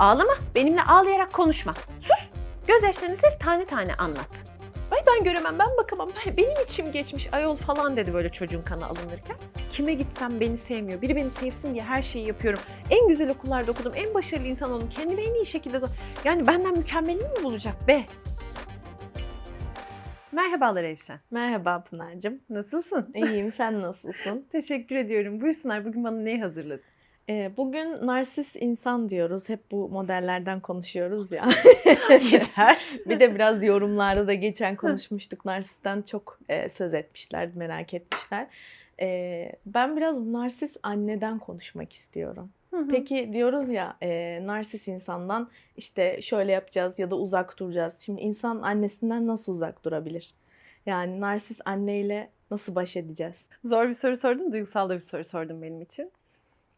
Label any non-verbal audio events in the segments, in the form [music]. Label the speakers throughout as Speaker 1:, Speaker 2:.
Speaker 1: Ağlama, benimle ağlayarak konuşma. Sus, gözyaşlarını sil tane tane anlat. Ay ben göremem, ben bakamam, ben- benim içim geçmiş ayol falan dedi böyle çocuğun kanı alınırken. Kime gitsem beni sevmiyor, biri beni sevsin diye her şeyi yapıyorum. En güzel okullarda okudum, en başarılı insan oldum, kendimi en iyi şekilde... Yani benden mükemmelini mi bulacak be? Merhabalar Evşen.
Speaker 2: Merhaba Pınar'cığım.
Speaker 1: Nasılsın?
Speaker 2: İyiyim, sen nasılsın? [laughs]
Speaker 1: Teşekkür ediyorum. Buyursunlar bugün bana neyi hazırladın?
Speaker 2: Bugün narsist insan diyoruz. Hep bu modellerden konuşuyoruz ya. [laughs]
Speaker 1: Yeter. [laughs]
Speaker 2: bir de biraz yorumlarda da geçen konuşmuştuk. Narsisten çok söz etmişler, merak etmişler. Ben biraz narsist anneden konuşmak istiyorum. Peki diyoruz ya e, narsist insandan işte şöyle yapacağız ya da uzak duracağız. Şimdi insan annesinden nasıl uzak durabilir? Yani narsist anneyle nasıl baş edeceğiz?
Speaker 1: Zor bir soru sordun, duygusal da bir soru sordun benim için.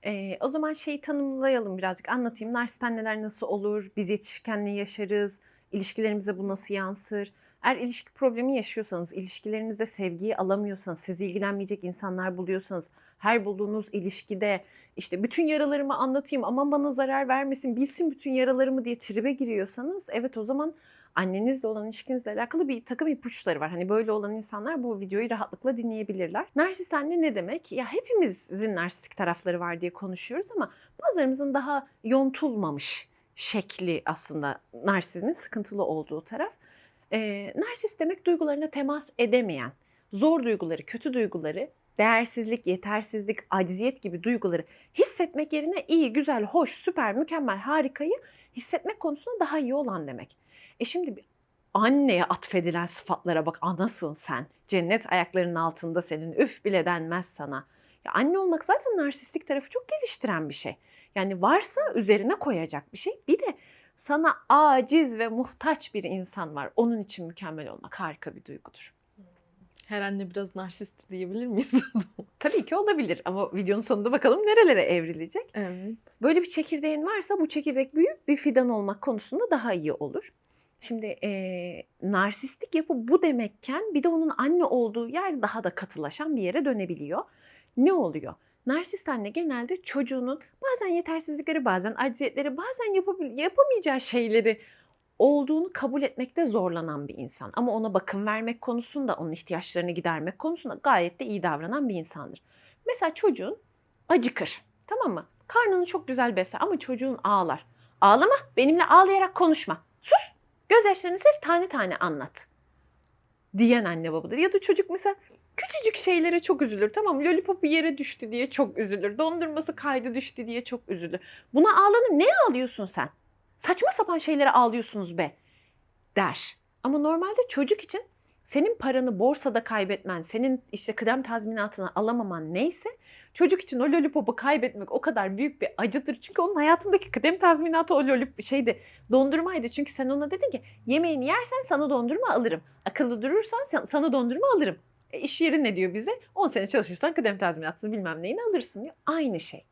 Speaker 1: Ee, o zaman şeyi tanımlayalım birazcık, anlatayım. Narsist anneler nasıl olur, biz yetişirken ne yaşarız, ilişkilerimize bu nasıl yansır? Eğer ilişki problemi yaşıyorsanız, ilişkilerinizde sevgiyi alamıyorsanız, sizi ilgilenmeyecek insanlar buluyorsanız, her bulduğunuz ilişkide işte bütün yaralarımı anlatayım, aman bana zarar vermesin, bilsin bütün yaralarımı diye tribe giriyorsanız, evet o zaman annenizle olan ilişkinizle alakalı bir takım ipuçları var. Hani böyle olan insanlar bu videoyu rahatlıkla dinleyebilirler. Narsist anne ne demek? Ya hepimizin narsistik tarafları var diye konuşuyoruz ama bazılarımızın daha yontulmamış şekli aslında narsizmin sıkıntılı olduğu taraf. Ee, narsist demek duygularına temas edemeyen, zor duyguları, kötü duyguları, değersizlik, yetersizlik, aciziyet gibi duyguları hissetmek yerine iyi, güzel, hoş, süper, mükemmel, harikayı hissetmek konusunda daha iyi olan demek. E şimdi bir anneye atfedilen sıfatlara bak. Anasın sen. Cennet ayaklarının altında senin. Üf bile denmez sana. Ya anne olmak zaten narsistik tarafı çok geliştiren bir şey. Yani varsa üzerine koyacak bir şey. Bir de sana aciz ve muhtaç bir insan var. Onun için mükemmel olmak harika bir duygudur.
Speaker 2: Her anne biraz narsist diyebilir miyiz? [laughs]
Speaker 1: Tabii ki olabilir ama videonun sonunda bakalım nerelere evrilecek.
Speaker 2: evet.
Speaker 1: Böyle bir çekirdeğin varsa bu çekirdek büyük bir fidan olmak konusunda daha iyi olur. Şimdi e, narsistik yapı bu demekken bir de onun anne olduğu yer daha da katılaşan bir yere dönebiliyor. Ne oluyor? Narsist anne genelde çocuğunun bazen yetersizlikleri, bazen acziyetleri, bazen yapamayacağı şeyleri olduğunu kabul etmekte zorlanan bir insan. Ama ona bakım vermek konusunda, onun ihtiyaçlarını gidermek konusunda gayet de iyi davranan bir insandır. Mesela çocuğun acıkır. Tamam mı? Karnını çok güzel besler ama çocuğun ağlar. Ağlama, benimle ağlayarak konuşma. Sus, gözyaşlarını sil, tane tane anlat. Diyen anne babadır. Ya da çocuk mesela küçücük şeylere çok üzülür. Tamam? Lollipopu yere düştü diye çok üzülür. Dondurması kaydı düştü diye çok üzülür. Buna ağlanır. Ne ağlıyorsun sen? Saçma sapan şeylere ağlıyorsunuz be der. Ama normalde çocuk için senin paranı borsada kaybetmen, senin işte kıdem tazminatını alamaman neyse çocuk için o lollipopu kaybetmek o kadar büyük bir acıdır. Çünkü onun hayatındaki kıdem tazminatı o lollip şeydi dondurmaydı. Çünkü sen ona dedin ki yemeğini yersen sana dondurma alırım. Akıllı durursan sana dondurma alırım. E, iş yeri ne diyor bize? 10 sene çalışırsan kıdem tazminatını bilmem neyini alırsın diyor. Aynı şey.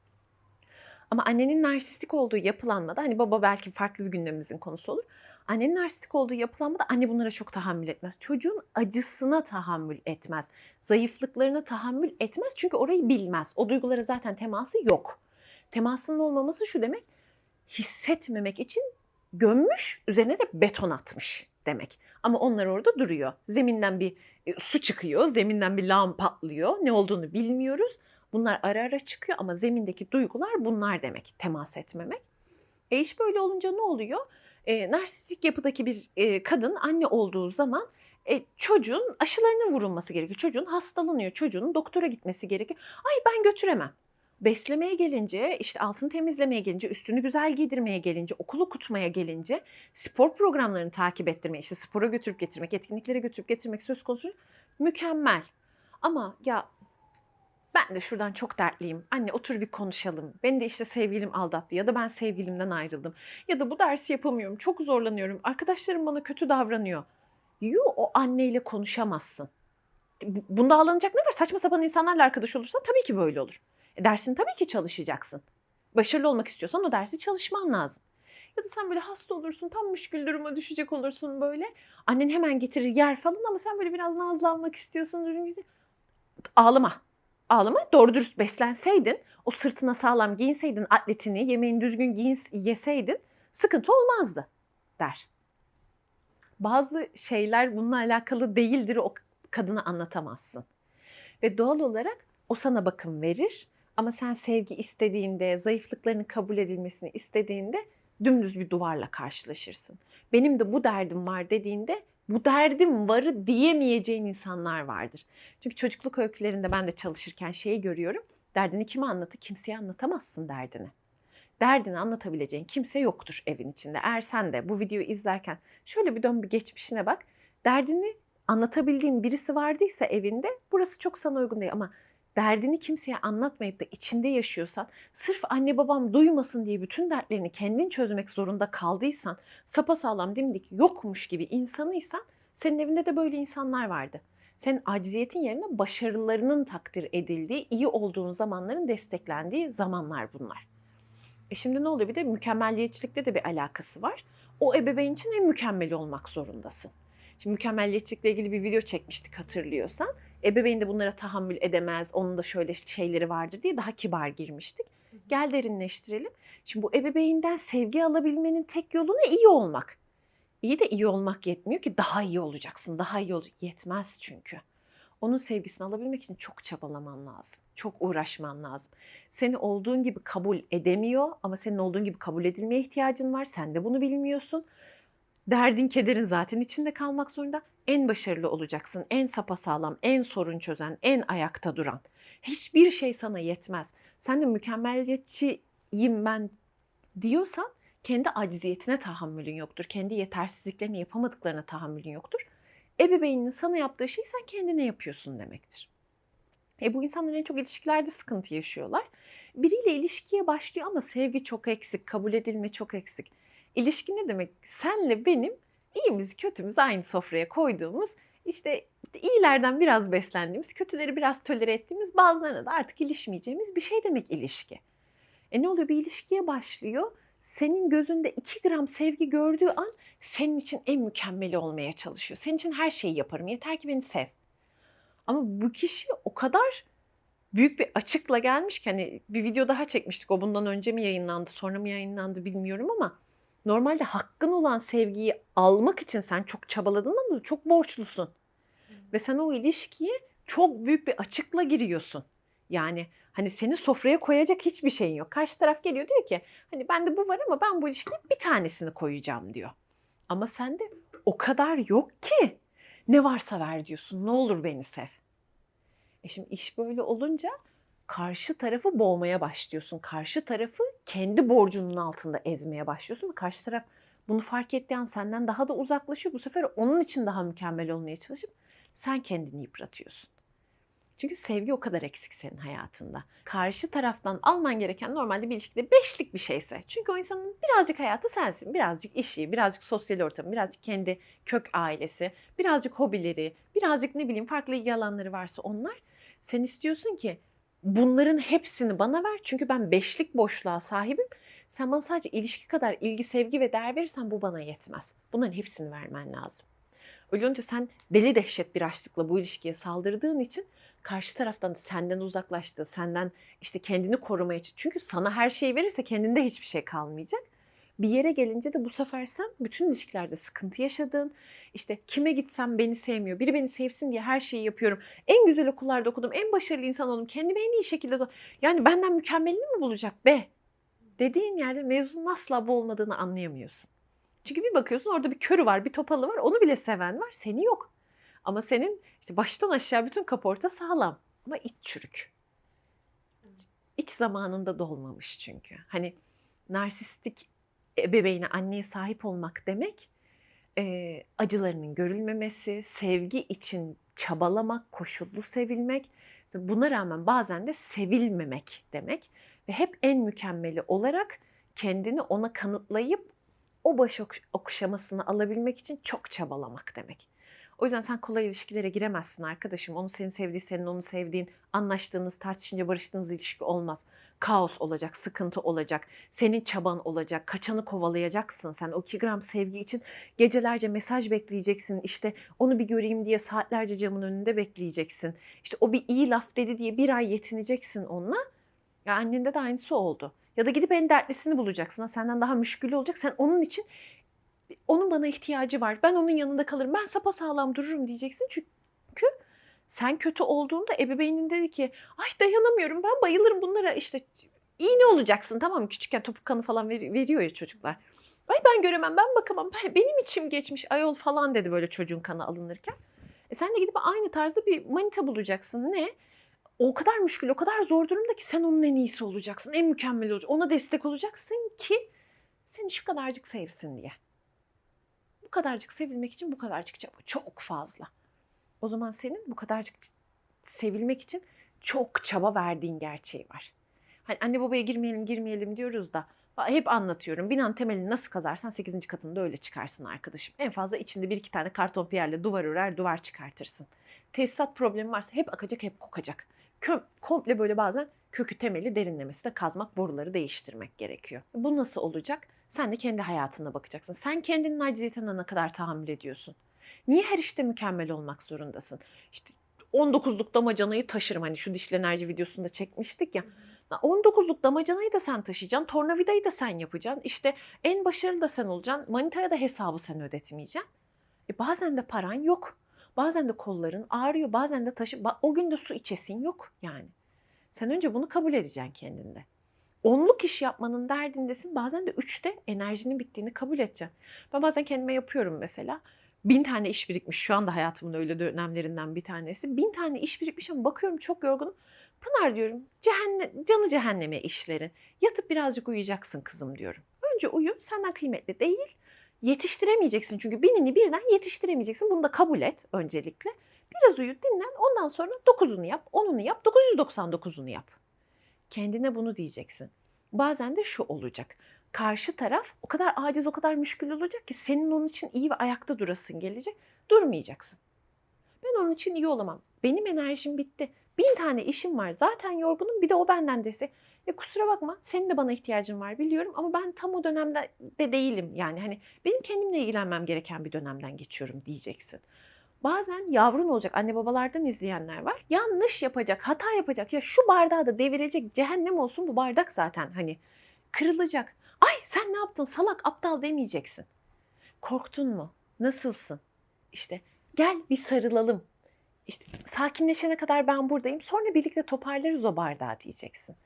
Speaker 1: Ama annenin narsistik olduğu yapılanmada hani baba belki farklı bir gündemimizin konusu olur. Annenin narsistik olduğu yapılanmada anne bunlara çok tahammül etmez. Çocuğun acısına tahammül etmez. Zayıflıklarına tahammül etmez çünkü orayı bilmez. O duygulara zaten teması yok. Temasının olmaması şu demek hissetmemek için gömmüş üzerine de beton atmış demek. Ama onlar orada duruyor. Zeminden bir e, su çıkıyor, zeminden bir lağım patlıyor. Ne olduğunu bilmiyoruz. Bunlar ara ara çıkıyor ama zemindeki duygular bunlar demek. Temas etmemek. E iş böyle olunca ne oluyor? E, narsistik yapıdaki bir e, kadın anne olduğu zaman e, çocuğun aşılarının vurulması gerekiyor. Çocuğun hastalanıyor. Çocuğun doktora gitmesi gerekiyor. Ay ben götüremem. Beslemeye gelince, işte altını temizlemeye gelince, üstünü güzel giydirmeye gelince, okulu kutmaya gelince, spor programlarını takip ettirmeye, işte spora götürüp getirmek, etkinliklere götürüp getirmek söz konusu mükemmel. Ama ya ben de şuradan çok dertliyim. Anne otur bir konuşalım. Beni de işte sevgilim aldattı ya da ben sevgilimden ayrıldım. Ya da bu dersi yapamıyorum. Çok zorlanıyorum. Arkadaşlarım bana kötü davranıyor. Yu o anneyle konuşamazsın. Bu- Bunda ağlanacak ne var? Saçma sapan insanlarla arkadaş olursan tabii ki böyle olur. E dersini tabii ki çalışacaksın. Başarılı olmak istiyorsan o dersi çalışman lazım. Ya da sen böyle hasta olursun, tam müşkül duruma düşecek olursun böyle. Annen hemen getirir yer falan ama sen böyle biraz nazlanmak istiyorsun. Ağlama. Ağlama. Doğru dürüst beslenseydin, o sırtına sağlam giyinseydin, atletini, yemeğini düzgün giyin, yeseydin sıkıntı olmazdı der. Bazı şeyler bununla alakalı değildir o kadına anlatamazsın. Ve doğal olarak o sana bakım verir ama sen sevgi istediğinde, zayıflıklarının kabul edilmesini istediğinde dümdüz bir duvarla karşılaşırsın. Benim de bu derdim var dediğinde bu derdim varı diyemeyeceğin insanlar vardır. Çünkü çocukluk öykülerinde ben de çalışırken şeyi görüyorum. Derdini kime anlatı? Kimseye anlatamazsın derdini. Derdini anlatabileceğin kimse yoktur evin içinde. Eğer sen de bu videoyu izlerken şöyle bir dön bir geçmişine bak. Derdini anlatabildiğin birisi vardıysa evinde burası çok sana uygun değil ama derdini kimseye anlatmayıp da içinde yaşıyorsan, sırf anne babam duymasın diye bütün dertlerini kendin çözmek zorunda kaldıysan, sapasağlam dimdik yokmuş gibi insanıysan, senin evinde de böyle insanlar vardı. Senin acziyetin yerine başarılarının takdir edildiği, iyi olduğun zamanların desteklendiği zamanlar bunlar. E şimdi ne oluyor? Bir de mükemmelliyetçilikle de bir alakası var. O ebeveyn için en mükemmeli olmak zorundasın. Şimdi mükemmelliyetçilikle ilgili bir video çekmiştik hatırlıyorsan. Ebeveyn de bunlara tahammül edemez, onun da şöyle şeyleri vardır diye daha kibar girmiştik. Gel derinleştirelim. Şimdi bu ebeveynden sevgi alabilmenin tek yolu ne? İyi olmak. İyi de iyi olmak yetmiyor ki daha iyi olacaksın, daha iyi olacak. Yetmez çünkü. Onun sevgisini alabilmek için çok çabalaman lazım. Çok uğraşman lazım. Seni olduğun gibi kabul edemiyor ama senin olduğun gibi kabul edilmeye ihtiyacın var. Sen de bunu bilmiyorsun. Derdin, kederin zaten içinde kalmak zorunda. En başarılı olacaksın, en sapasağlam, en sorun çözen, en ayakta duran. Hiçbir şey sana yetmez. Sen de mükemmeliyetçiyim ben diyorsan kendi acziyetine tahammülün yoktur. Kendi yetersizliklerini yapamadıklarına tahammülün yoktur. Ebeveyninin sana yaptığı şeyi sen kendine yapıyorsun demektir. E bu insanlar en çok ilişkilerde sıkıntı yaşıyorlar. Biriyle ilişkiye başlıyor ama sevgi çok eksik, kabul edilme çok eksik. İlişki ne demek? Senle benim iyimizi kötümüzü aynı sofraya koyduğumuz, işte iyilerden biraz beslendiğimiz, kötüleri biraz tolere ettiğimiz, bazılarına da artık ilişmeyeceğimiz bir şey demek ilişki. E ne oluyor? Bir ilişkiye başlıyor. Senin gözünde 2 gram sevgi gördüğü an senin için en mükemmeli olmaya çalışıyor. Senin için her şeyi yaparım. Yeter ki beni sev. Ama bu kişi o kadar büyük bir açıkla gelmiş ki hani bir video daha çekmiştik. O bundan önce mi yayınlandı, sonra mı yayınlandı bilmiyorum ama normalde hakkın olan sevgiyi almak için sen çok çabaladın ama çok borçlusun. Ve sen o ilişkiye çok büyük bir açıkla giriyorsun. Yani hani seni sofraya koyacak hiçbir şeyin yok. Karşı taraf geliyor diyor ki hani bende bu var ama ben bu ilişkiye bir tanesini koyacağım diyor. Ama sende o kadar yok ki ne varsa ver diyorsun. Ne olur beni sev. E şimdi iş böyle olunca karşı tarafı boğmaya başlıyorsun. Karşı tarafı kendi borcunun altında ezmeye başlıyorsun. Karşı taraf bunu fark ettiği an senden daha da uzaklaşıyor. Bu sefer onun için daha mükemmel olmaya çalışıp sen kendini yıpratıyorsun. Çünkü sevgi o kadar eksik senin hayatında. Karşı taraftan alman gereken normalde bir ilişkide beşlik bir şeyse. Çünkü o insanın birazcık hayatı sensin. Birazcık işi, birazcık sosyal ortamı, birazcık kendi kök ailesi, birazcık hobileri, birazcık ne bileyim farklı ilgi alanları varsa onlar. Sen istiyorsun ki bunların hepsini bana ver. Çünkü ben beşlik boşluğa sahibim. Sen bana sadece ilişki kadar ilgi, sevgi ve değer verirsen bu bana yetmez. Bunların hepsini vermen lazım. Öyle sen deli dehşet bir açlıkla bu ilişkiye saldırdığın için karşı taraftan senden uzaklaştı, senden işte kendini korumaya için. Çünkü sana her şeyi verirse kendinde hiçbir şey kalmayacak. Bir yere gelince de bu sefer sen bütün ilişkilerde sıkıntı yaşadın. İşte kime gitsem beni sevmiyor, biri beni sevsin diye her şeyi yapıyorum. En güzel okullarda okudum, en başarılı insan oldum, kendimi en iyi şekilde... Yani benden mükemmelini mi bulacak be? Dediğin yerde mevzunun asla bu olmadığını anlayamıyorsun. Çünkü bir bakıyorsun orada bir körü var, bir topalı var, onu bile seven var, seni yok. Ama senin işte baştan aşağı bütün kaporta sağlam ama iç çürük. İç zamanında dolmamış çünkü. Hani narsistik ebeveyne, anneye sahip olmak demek e, acılarının görülmemesi, sevgi için çabalamak, koşullu sevilmek ve buna rağmen bazen de sevilmemek demek. Ve hep en mükemmeli olarak kendini ona kanıtlayıp o baş okşamasını alabilmek için çok çabalamak demek. O yüzden sen kolay ilişkilere giremezsin arkadaşım. Onu senin sevdiği, senin onu sevdiğin, anlaştığınız, tartışınca barıştığınız ilişki olmaz. Kaos olacak, sıkıntı olacak, senin çaban olacak, kaçanı kovalayacaksın. Sen o 2 gram sevgi için gecelerce mesaj bekleyeceksin. İşte onu bir göreyim diye saatlerce camın önünde bekleyeceksin. İşte o bir iyi laf dedi diye bir ay yetineceksin onunla. Ya annende de aynısı oldu. Ya da gidip en dertlisini bulacaksın. Ha, Senden daha müşkülü olacak. Sen onun için onun bana ihtiyacı var. Ben onun yanında kalırım. Ben sapasağlam dururum diyeceksin. Çünkü sen kötü olduğunda ebeveynin dedi ki ay dayanamıyorum ben bayılırım bunlara işte iğne olacaksın tamam mı? Küçükken topuk kanı falan ver- veriyor ya çocuklar. Ay ben göremem ben bakamam ben, benim içim geçmiş ayol falan dedi böyle çocuğun kanı alınırken. E sen de gidip aynı tarzda bir manita bulacaksın. Ne? O kadar müşkül, o kadar zor durumda ki sen onun en iyisi olacaksın, en mükemmel olacaksın. Ona destek olacaksın ki seni şu kadarcık sevsin diye. Bu kadarcık sevilmek için bu kadarcık çaba çok fazla. O zaman senin bu kadarcık sevilmek için çok çaba verdiğin gerçeği var. Hani anne babaya girmeyelim girmeyelim diyoruz da hep anlatıyorum. Binanın temelini nasıl kazarsan 8. katında öyle çıkarsın arkadaşım. En fazla içinde bir iki tane karton piyerle duvar örer duvar çıkartırsın. Tesisat problemi varsa hep akacak hep kokacak. Kö- komple böyle bazen kökü temeli derinlemesi de kazmak boruları değiştirmek gerekiyor. Bu nasıl olacak? Sen de kendi hayatına bakacaksın. Sen kendinin aciziyetine ne kadar tahammül ediyorsun? Niye her işte mükemmel olmak zorundasın? İşte 19'luk damacanayı taşırım. Hani şu dişli enerji videosunda çekmiştik ya. 19'luk damacanayı da sen taşıyacaksın. Tornavidayı da sen yapacaksın. İşte en başarılı da sen olacaksın. Manitaya da hesabı sen ödetmeyeceksin. E bazen de paran yok. Bazen de kolların ağrıyor. Bazen de taşı... O gün de su içesin yok yani. Sen önce bunu kabul edeceksin kendinde. Onluk iş yapmanın derdindesin. Bazen de üçte enerjinin bittiğini kabul edeceksin. Ben bazen kendime yapıyorum mesela. Bin tane iş birikmiş. Şu anda hayatımın öyle dönemlerinden bir tanesi. Bin tane iş birikmiş ama bakıyorum çok yorgunum. Pınar diyorum cehennem, canı cehenneme işlerin. Yatıp birazcık uyuyacaksın kızım diyorum. Önce uyu senden kıymetli değil. Yetiştiremeyeceksin çünkü binini birden yetiştiremeyeceksin. Bunu da kabul et öncelikle. Biraz uyu dinlen ondan sonra 9'unu yap, 10'unu yap, 999'unu yap. Kendine bunu diyeceksin. Bazen de şu olacak. Karşı taraf o kadar aciz, o kadar müşkül olacak ki senin onun için iyi ve ayakta durasın gelecek. Durmayacaksın. Ben onun için iyi olamam. Benim enerjim bitti. Bin tane işim var. Zaten yorgunum. Bir de o benden dese. Ya kusura bakma. Senin de bana ihtiyacın var biliyorum ama ben tam o dönemde de değilim. Yani hani benim kendimle ilgilenmem gereken bir dönemden geçiyorum diyeceksin. Bazen yavrun olacak anne babalardan izleyenler var. Yanlış yapacak, hata yapacak. Ya şu bardağı da devirecek. Cehennem olsun bu bardak zaten hani kırılacak. Ay sen ne yaptın salak aptal demeyeceksin. Korktun mu? Nasılsın? İşte gel bir sarılalım. İşte sakinleşene kadar ben buradayım. Sonra birlikte toparlarız o bardağı diyeceksin.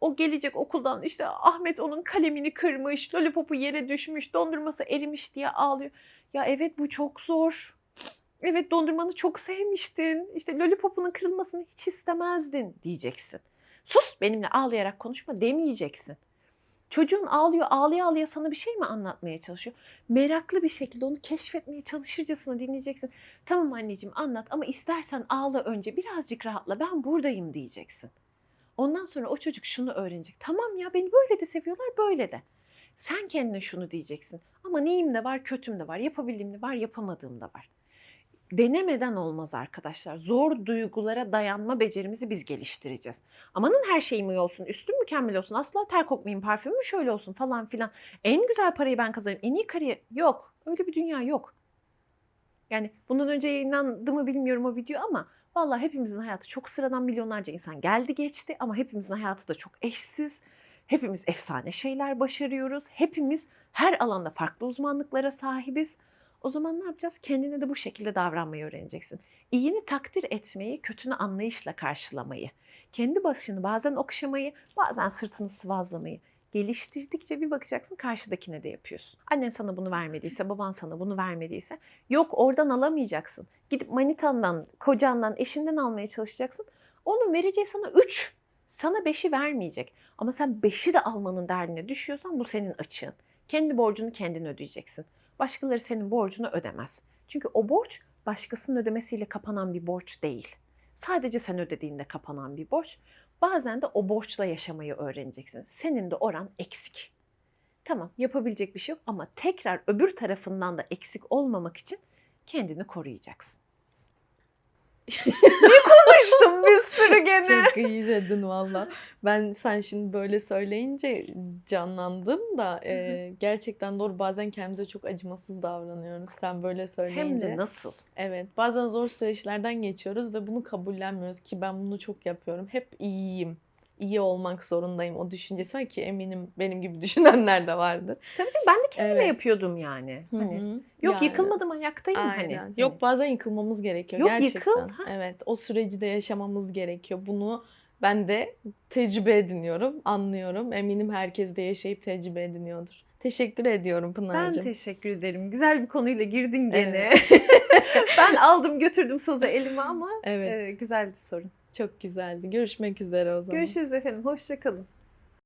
Speaker 1: O gelecek okuldan işte Ahmet onun kalemini kırmış, lollipopu yere düşmüş, dondurması erimiş diye ağlıyor. Ya evet bu çok zor. Evet dondurmanı çok sevmiştin. İşte lollipopunun kırılmasını hiç istemezdin diyeceksin. Sus benimle ağlayarak konuşma demeyeceksin. Çocuğun ağlıyor, ağlaya ağlaya sana bir şey mi anlatmaya çalışıyor? Meraklı bir şekilde onu keşfetmeye çalışırcasına dinleyeceksin. Tamam anneciğim anlat ama istersen ağla önce birazcık rahatla ben buradayım diyeceksin. Ondan sonra o çocuk şunu öğrenecek. Tamam ya beni böyle de seviyorlar böyle de. Sen kendine şunu diyeceksin. Ama neyim de var kötüm de var. Yapabildiğim de var yapamadığım da var. Denemeden olmaz arkadaşlar. Zor duygulara dayanma becerimizi biz geliştireceğiz. Amanın her şeyim iyi olsun, üstüm mükemmel olsun, asla ter kokmayayım, parfümüm şöyle olsun falan filan. En güzel parayı ben kazanayım, en iyi kariyer. Yok, öyle bir dünya yok. Yani bundan önce yayınlandı mı bilmiyorum o video ama vallahi hepimizin hayatı çok sıradan milyonlarca insan geldi geçti ama hepimizin hayatı da çok eşsiz. Hepimiz efsane şeyler başarıyoruz. Hepimiz her alanda farklı uzmanlıklara sahibiz. O zaman ne yapacağız? Kendine de bu şekilde davranmayı öğreneceksin. İyini takdir etmeyi, kötünü anlayışla karşılamayı, kendi başını bazen okşamayı, bazen sırtını sıvazlamayı geliştirdikçe bir bakacaksın karşıdakine de yapıyorsun. Annen sana bunu vermediyse, baban sana bunu vermediyse yok oradan alamayacaksın. Gidip manitandan, kocandan, eşinden almaya çalışacaksın. Onun vereceği sana 3, sana 5'i vermeyecek. Ama sen 5'i de almanın derdine düşüyorsan bu senin açığın. Kendi borcunu kendin ödeyeceksin. Başkaları senin borcunu ödemez. Çünkü o borç başkasının ödemesiyle kapanan bir borç değil. Sadece sen ödediğinde kapanan bir borç. Bazen de o borçla yaşamayı öğreneceksin. Senin de oran eksik. Tamam yapabilecek bir şey yok ama tekrar öbür tarafından da eksik olmamak için kendini koruyacaksın. Ne konuştum bir sürü gene.
Speaker 2: Çok iyi dedin valla. Ben sen şimdi böyle söyleyince canlandım da e, gerçekten doğru bazen kendimize çok acımasız davranıyoruz. Sen böyle
Speaker 1: Hem
Speaker 2: söyleyince.
Speaker 1: de nasıl?
Speaker 2: Evet bazen zor süreçlerden geçiyoruz ve bunu kabullenmiyoruz ki ben bunu çok yapıyorum. Hep iyiyim. İyi olmak zorundayım o düşüncesi var ki eminim benim gibi [laughs] düşünenler de vardır.
Speaker 1: Tabii canım ben de kendime
Speaker 2: Evet.
Speaker 1: yapıyordum yani. Hani
Speaker 2: hı.
Speaker 1: yok
Speaker 2: Yani.
Speaker 1: yıkılmadım ayaktayım
Speaker 2: Aynen.
Speaker 1: hani.
Speaker 2: Yok bazen yıkılmamız gerekiyor
Speaker 1: Yok,
Speaker 2: gerçekten.
Speaker 1: yıkıl, ha.
Speaker 2: Evet o süreci de yaşamamız gerekiyor. Bunu ben de tecrübe ediniyorum, anlıyorum. Eminim herkes de yaşayıp tecrübe ediniyordur. Teşekkür ediyorum
Speaker 1: Ben
Speaker 2: Pınar'cığım.
Speaker 1: teşekkür ederim. Güzel bir konuyla girdin gene.
Speaker 2: Evet. [laughs]
Speaker 1: ben aldım götürdüm sazı elime ama
Speaker 2: Evet,
Speaker 1: e, güzeldi sorun.
Speaker 2: Çok güzeldi. Görüşmek üzere o zaman.
Speaker 1: Görüşürüz efendim. Hoşçakalın.